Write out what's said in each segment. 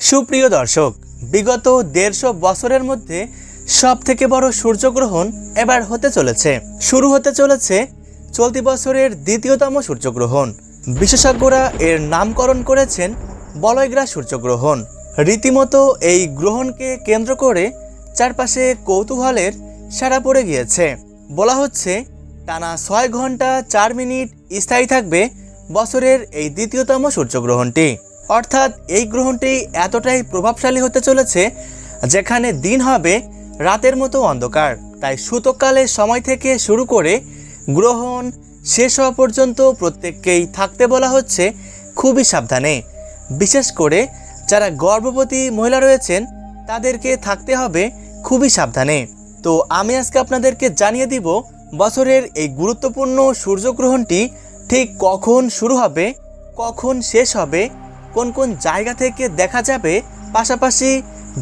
সুপ্রিয় দর্শক, বিগত দেড়শো বছরের মধ্যে সব থেকে বড় সূর্যগ্রহণ এবার হতে চলেছে। শুরু হতে চলেছে চলতি বছরের দ্বিতীয়তম সূর্যগ্রহণ। বিশেষজ্ঞরা এর নামকরণ করেছেন বলয়গ্রা সূর্যগ্রহণ। রীতিমতো এই গ্রহণকে কেন্দ্র করে চারপাশে কৌতূহলের সারা পড়ে গিয়েছে। বলা হচ্ছে, টানা ছয় ঘণ্টা চার মিনিট স্থায়ী থাকবে বছরের এই দ্বিতীয়তম সূর্যগ্রহণটি। অর্থাৎ এই গ্রহণটি এতটাই প্রভাবশালী হতে চলেছে যেখানে দিন হবে রাতের মতো অন্ধকার। তাই সুতকালের সময় থেকে শুরু করে গ্রহণ শেষ হওয়া পর্যন্ত প্রত্যেককেই থাকতে বলা হচ্ছে খুবই সাবধানে। বিশেষ করে যারা গর্ভবতী মহিলা রয়েছেন, তাদেরকে থাকতে হবে খুবই সাবধানে। তো আমি আজকে আপনাদেরকে জানিয়ে দিব বছরের এই গুরুত্বপূর্ণ সূর্যগ্রহণটি ঠিক কখন শুরু হবে, কখন শেষ হবে কোন কোন জায়গা থেকে দেখা যাবে, পাশাপাশি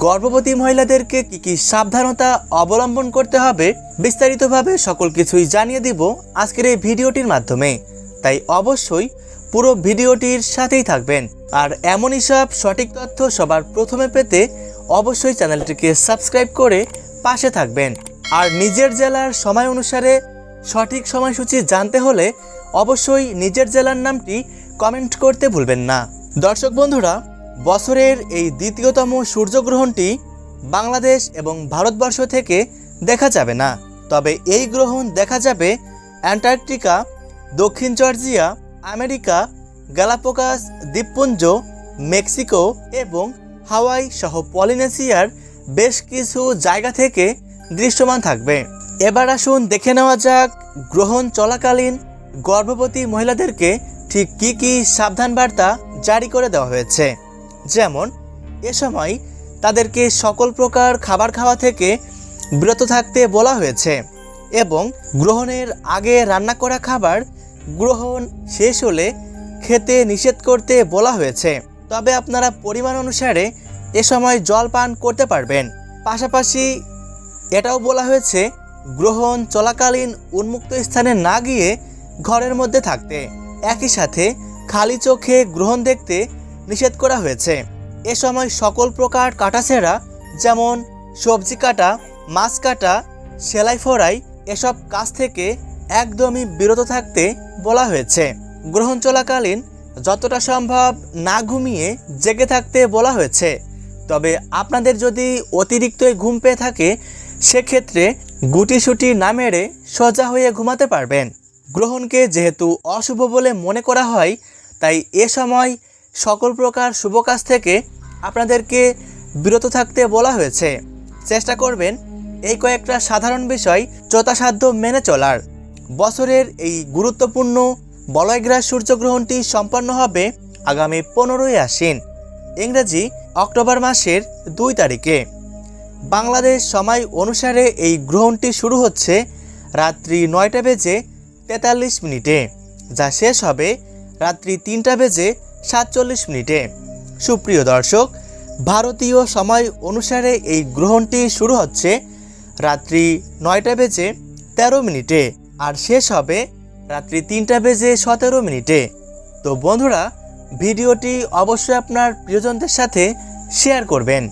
গর্ভবতী মহিলাদেরকে কি কি সাবধানতা অবলম্বন করতে হবে, বিস্তারিতভাবে সকল কিছুই জানিয়ে দিব আজকের এই ভিডিওটির মাধ্যমে। তাই অবশ্যই পুরো ভিডিওটির সাথেই থাকবেন। আর এমনই সব সঠিক তথ্য সবার প্রথমে পেতে অবশ্যই চ্যানেলটিকে সাবস্ক্রাইব করে পাশে থাকবেন। আর নিজের জেলার সময় অনুসারে সঠিক সময়সূচি জানতে হলে অবশ্যই নিজের জেলার নামটি কমেন্ট করতে ভুলবেন না। দর্শক বন্ধুরা, বছরের এই দ্বিতীয়তম সূর্যগ্রহণটি বাংলাদেশ এবং ভারতবর্ষ থেকে দেখা যাবে না। তবে এই গ্রহণ দেখা যাবে অ্যান্টার্কটিকা, দক্ষিণ জর্জিয়া, আমেরিকা গ্যালাপোকাস দ্বীপপুঞ্জ, মেক্সিকো এবং হাওয়াই সহ পলিনেশিয়ার বেশ কিছু জায়গা থেকে দৃশ্যমান থাকবে। এবার আসুন দেখে নেওয়া যাক গ্রহণ চলাকালীন গর্ভবতী মহিলাদেরকে ঠিক কী কী সাবধান বার্তা জারি করে দেওয়া হয়েছে? যেমন, এ সময় তাদেরকে সকল প্রকার খাবার খাওয়া থেকে বিরত থাকতে বলা হয়েছে এবং গ্রহণের আগে রান্না করা খাবার গ্রহণ শেষ হলে খেতে নিষেধ করতে বলা হয়েছে। তবে আপনারা পরিমাণ অনুসারে এ সময় জল পান করতে পারবেন। পাশাপাশি এটাও বলা হয়েছে, গ্রহণ চলাকালীন উন্মুক্ত স্থানে না গিয়ে ঘরের মধ্যে থাকতে। একই সাথে খালি চোখে গ্রহণ দেখতে নিষেধ করা হয়েছে। এ সময় সকল প্রকার কাটাছেঁড়া, যেমন সবজি কাটা, মাছ কাটা, সেলাই ফোড়াই, এসব কাজ থেকে একদমই বিরত থাকতে বলা হয়েছে। গ্রহণ চলাকালীন যতটা সম্ভব না ঘুমিয়ে জেগে থাকতে বলা হয়েছে। তবে আপনাদের যদি অতিরিক্ত ঘুম পেয়ে থাকে, সেক্ষেত্রে গুটিসুটি না মেরে সোজা হয়ে ঘুমাতে পারবেন। গ্রহণকে যেহেতু অশুভ বলে মনে করা হয়, তাই এ সময় সকল প্রকার শুভ কাজ থেকে আপনাদেরকে বিরত থাকতে বলা হয়েছে। চেষ্টা করবেন এই কয়েকটা সাধারণ বিষয় যথাসাধ্য মেনে চলার। বছরের এই গুরুত্বপূর্ণ বলয়গ্রাস সূর্যগ্রহণটি সম্পন্ন হবে আগামী পনেরোই আশ্বিন, ইংরেজি অক্টোবর মাসের দুই তারিখে। বাংলাদেশ সময় অনুসারে এই গ্রহণটি শুরু হচ্ছে রাত্রি নয়টা বেজে তেতাল্লিশ মিনিটে, যা শেষ হবে রাত্রি তিনটা বেজে সাতচল্লিশ মিনিটে। সুপ্রিয় দর্শক, ভারতীয় সময় অনুসারে এই গ্রহণটি শুরু হচ্ছে রাত্রি নয়টা বেজে তেরো মিনিটে আর শেষ হবে রাত্রি তিনটা বেজে সতেরো মিনিটে। তো বন্ধুরা, ভিডিওটি অবশ্যই আপনার প্রিয়জনদের সাথে শেয়ার করবেন।